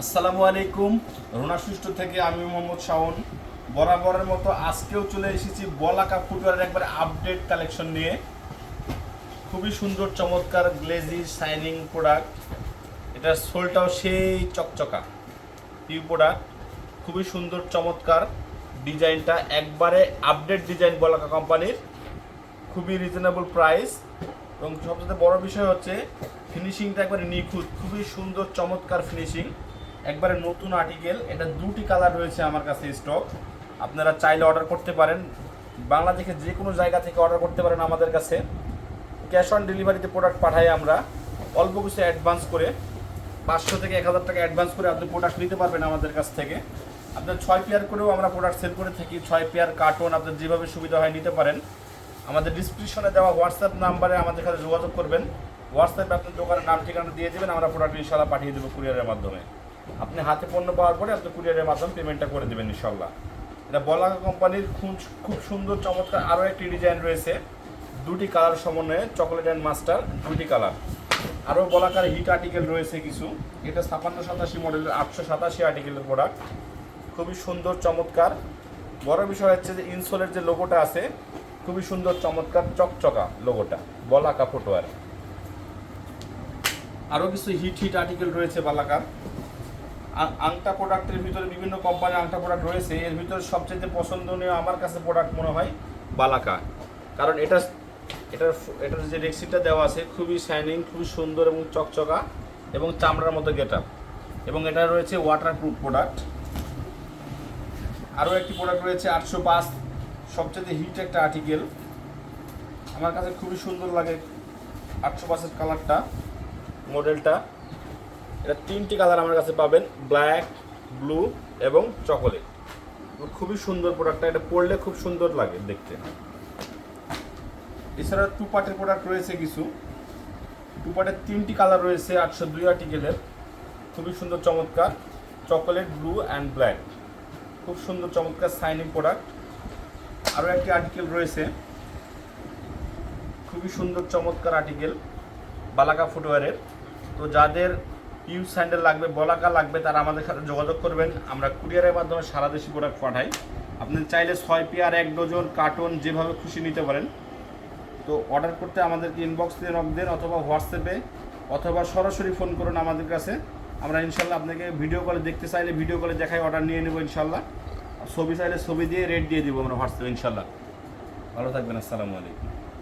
আসসালামু আলাইকুম। রোনা সুষ্ঠ থেকে আমি মোহাম্মদ শাওন। বরাবরের মতো আজকেও চলে এসেছি বলাকা ফুটওয়ারের একবার আপডেট কালেকশন নিয়ে। খুবই সুন্দর, চমৎকার গ্লেজি শাইনিং প্রোডাক্ট এটার সোলটাও সেই চকচকা পিউ প্রোডাক্ট খুবই সুন্দর, চমৎকার ডিজাইনটা একবারে আপডেট ডিজাইন বলাকা কোম্পানির। খুবই রিজনেবল প্রাইস এবং সবচেয়ে বড় বিষয় হচ্ছে ফিনিশিংটা একবারে নিখুঁত। খুবই সুন্দর, চমৎকার ফিনিশিং একবারে নতুন আর্টিকেল এটা দুটি কালার রয়েছে আমার কাছে স্টক আপনারা চাইলে অর্ডার করতে পারেন। বাংলাদেশের যে কোনো জায়গা থেকে অর্ডার করতে পারেন আমাদের কাছে। ক্যাশ অন ডেলিভারিতে প্রোডাক্ট পাঠাই আমরা। অল্প কিছু অ্যাডভান্স করে, পাঁচশো থেকে এক হাজার টাকা অ্যাডভান্স করে আপনি প্রোডাক্ট নিতে পারবেন আমাদের কাছ থেকে। আপনার ছয় পেয়ার করেও আমরা প্রোডাক্ট সেল করে থাকি। ছয় পেয়ার কার্টন আপনার যেভাবে সুবিধা হয় নিতে পারেন। আমাদের ডিসক্রিপশনে দেওয়া হোয়াটসঅ্যাপ নাম্বারে আমাদের সাথে যোগাযোগ করবেন। হোয়াটসঅ্যাপে আপনার দোকানের নাম, ঠিকানা দিয়ে দেবেন। আমরা প্রোডাক্ট ইনশাল্লাহ পাঠিয়ে দেবো কুরিয়ারের মাধ্যমে। আপনি হাতে পণ্য পাওয়ার পরে আপনি কুরিয়ারের মাধ্যমে পেমেন্টটা করে দেবেন ইনশাল্লাহ এটা বলাকা কোম্পানির খুব খুব সুন্দর, চমৎকার আরও একটি ডিজাইন রয়েছে। দুটি কালার সমন্বয়ে চকলেট অ্যান্ড মাস্টার দুটি কালার। আরও বলাকার হিট আর্টিকেল রয়েছে কিছু। এটা ছাপান্ন সাতাশি মডেলের আটশো সাতাশি আর্টিকেলের প্রোডাক্ট খুবই সুন্দর, চমৎকার। বড় বিষয় হচ্ছে যে ইনসোলের যে লোগোটা আছে, খুবই সুন্দর, চমৎকার, চকচকা লোগোটা বলাকা ফুটওয়ার আরও কিছু হিট হিট আর্টিকেল রয়েছে বালাকার। আংটা প্রোডাক্টের ভিতরে বিভিন্ন কোম্পানির আংটা প্রোডাক্ট রয়েছে, এর ভিতরে সবচেয়ে পছন্দনীয় আমার কাছে প্রোডাক্ট মনে হয় বালাকা। কারণ এটা, এটার এটার যে রেক্সিটটা দেওয়া আছে, খুবই শাইনিং খুবই সুন্দর এবং চকচকা এবং চামড়ার মতো গেট এবং এটা রয়েছে ওয়াটারপ্রুফ প্রোডাক্ট আরও একটি প্রোডাক্ট রয়েছে আটশো পাঁচ সবচেয়ে হিট একটা আর্টিকেল আমার কাছে খুবই সুন্দর লাগে আটশো পাঁচের কালারটা মডেলটা এটা তিনটি কালার আমার কাছে পাবেন, ব্ল্যাক, ব্লু এবং চকোলেট। খুবই সুন্দর প্রোডাক্টটা এটা পরলে খুব সুন্দর লাগে দেখতে। এছাড়া টু পার্টের প্রোডাক্ট রয়েছে কিছু। টু পার্টের তিনটি কালার রয়েছে আটশো দুই আর্টিকেলের খুবই সুন্দর, চমৎকার। Chocolate, blue and black. খুব সুন্দর, চমৎকার সাইনিং প্রোডাক্ট আরও একটি আর্টিকেল রয়েছে। খুবই সুন্দর, চমৎকার আর্টিকেল বালাকা ফুটওয়ারের তো যাদের ইউ স্যান্ডেল লাগবে, বলাকা লাগবে, তারা আমাদের সাথে যোগাযোগ করবেন। আমরা কুরিয়ারের মাধ্যমে সারা দেশি প্রোডাক্ট পাঠাই। আপনি চাইলে ছয় পেয়ার, এক ডজন কার্টন যেভাবে খুশি নিতে পারেন। তো অর্ডার করতে আমাদেরকে ইনবক্স দিয়ে নক দেন অথবা হোয়াটসঅ্যাপে অথবা সরাসরি ফোন করুন আমাদের কাছে। আমরা ইনশাল্লাহ আপনাকে ভিডিও কলে দেখতে চাইলে ভিডিও কলে দেখাই অর্ডার নিয়ে নেব ইনশাল্লাহ। ছবি চাইলে ছবি দিয়ে রেট দিয়ে দিব আমরা হোয়াটসঅ্যাপে ইনশাল্লাহ। ভালো থাকবেন, আসসালামু আলাইকুম।